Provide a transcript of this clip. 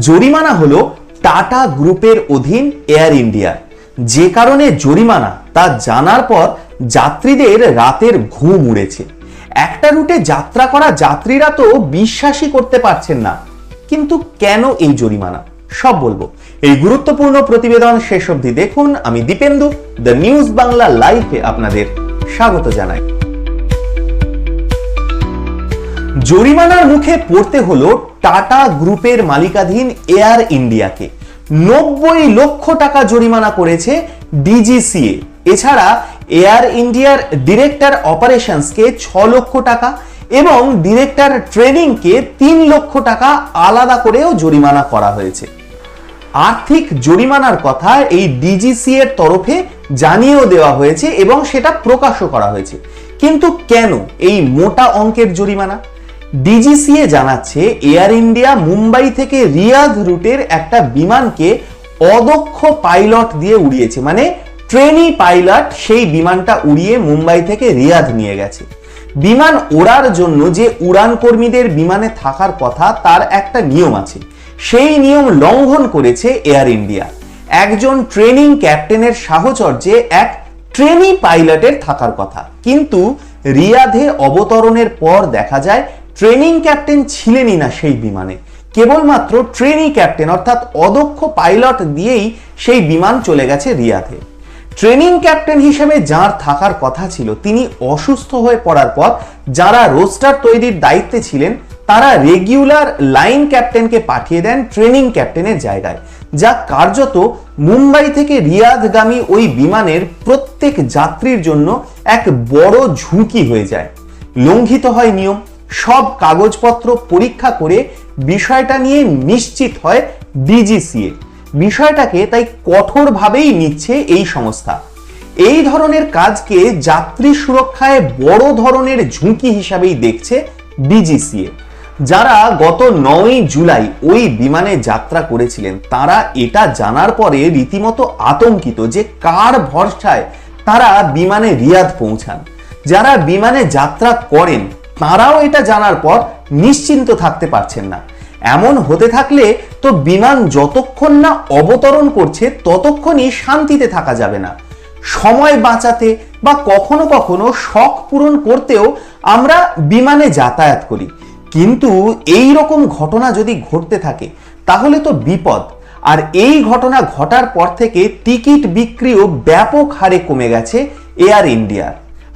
জরিমানা হলো টাটা গ্রুপের অধীন এয়ার ইন্ডিয়া। যে কারণে জরিমানা, তা জানার পর যাত্রীদের রাতের ঘুম উড়েছে। একটা রুটে যাত্রা করা যাত্রীরা তো বিশ্বাসই করতে পারছেন না। কিন্তু কেন এই জরিমানা? সব বলব। এই গুরুত্বপূর্ণ প্রতিবেদন শেষ অবধি দেখুন। আমি দীপেন্দু, দ্য নিউজ বাংলা লাইভে আপনাদের স্বাগত জানাই। জরিমানার মুখে পড়তে হলো টাটা গ্রুপের মালিকাধীন এয়ার ইন্ডিয়াকে। নব্বই লক্ষ টাকা জরিমানা করেছে ডিজিসিএ। এছাড়া এয়ার ইন্ডিয়ার ডিরেক্টর অপারেশনসকে ছ লক্ষ টাকা এবং ডিরেক্টর ট্রেনিংকে তিন লক্ষ টাকা আলাদা করেও জরিমানা করা হয়েছে। আর্থিক জরিমানার কথা এই ডিজিসি এর তরফে জানিয়েও দেওয়া হয়েছে এবং সেটা প্রকাশও করা হয়েছে। কিন্তু কেন এই মোটা অঙ্কের জরিমানা? ডিজিসিএ জানাচ্ছে এয়ার ইন্ডিয়া মুম্বাই থেকে রিয়াদ রুটের একটা বিমানকে অদক্ষ পাইলট দিয়ে উড়িয়েছে। মানে ট্রেনি পাইলট সেই বিমানটা উড়িয়ে মুম্বাই থেকে রিয়াদ নিয়ে গেছে। বিমান ওড়ার জন্য যে উড়ান কর্মীদের বিমানে থাকার কথা, তার একটা নিয়ম আছে। সেই নিয়ম লঙ্ঘন করেছে এয়ার ইন্ডিয়া একজন ট্রেনিং ক্যাপ্টেনের সাহচর্যে এক ট্রেনি পাইলটের থাকার কথা। কিন্তু রিয়াধে অবতরণের পর দেখা যায় ট্রেনিং ক্যাপ্টেন ছিলেনই না সেই বিমানে। কেবলমাত্র ট্রেনি ক্যাপ্টেন, অর্থাৎ অদক্ষ পাইলট দিয়েই সেই বিমান চলে গেছে রিয়াধে ট্রেনিং ক্যাপ্টেন হিসেবে যার থাকার কথা ছিল, তিনি অসুস্থ হয়ে পড়ার পর যারা রোস্টার তৈরির দায়িত্বে ছিলেন, তারা রেগুলার লাইন ক্যাপ্টেনকে পাঠিয়ে দেন ট্রেনিং ক্যাপ্টেনের জায়গায়, যা কার্যত মুম্বাই থেকে রিয়াদগামী ওই বিমানের প্রত্যেক যাত্রীর জন্য এক বড় ঝুঁকি হয়ে যায়। লঙ্ঘিত হয় নিয়ম সব কাগজপত্র পরীক্ষা করে বিষয়টা নিয়ে নিশ্চিত হয় ডিজিসিএ। বিষয়টাকে তাই কঠোরভাবেই নিচ্ছে এই সংস্থা। এই ধরনের কাজকে যাত্রী সুরক্ষায় বড় ধরনের ঝুঁকি হিসাবেই দেখছে ডিজিসিএ। যারা গত নয় জুলাই ওই বিমানে যাত্রা করেছিলেন, তারা এটা জানার পরে রীতিমতো আতঙ্কিত যে কার ভরসায় তারা বিমানে রিয়াদ পৌঁছান। যারা বিমানে যাত্রা করেন তারাও এটা জানার পর নিশ্চিন্ত থাকতে পারছেন না। এমন হতে থাকলে তো বিমান যতক্ষণ না অবতরণ করছে, ততক্ষণই শান্তিতে থাকা যাবে না। সময় বাঁচাতে বা কখনো কখনো শখ পূরণ করতেও আমরা বিমানে যাতায়াত করি। কিন্তু এই রকম ঘটনা যদি ঘটতে থাকে, তাহলে তো বিপদ। আর এই ঘটনা ঘটার পর থেকে টিকিট বিক্রিও ব্যাপক হারে কমে গেছে এয়ার ইন্ডিয়ার।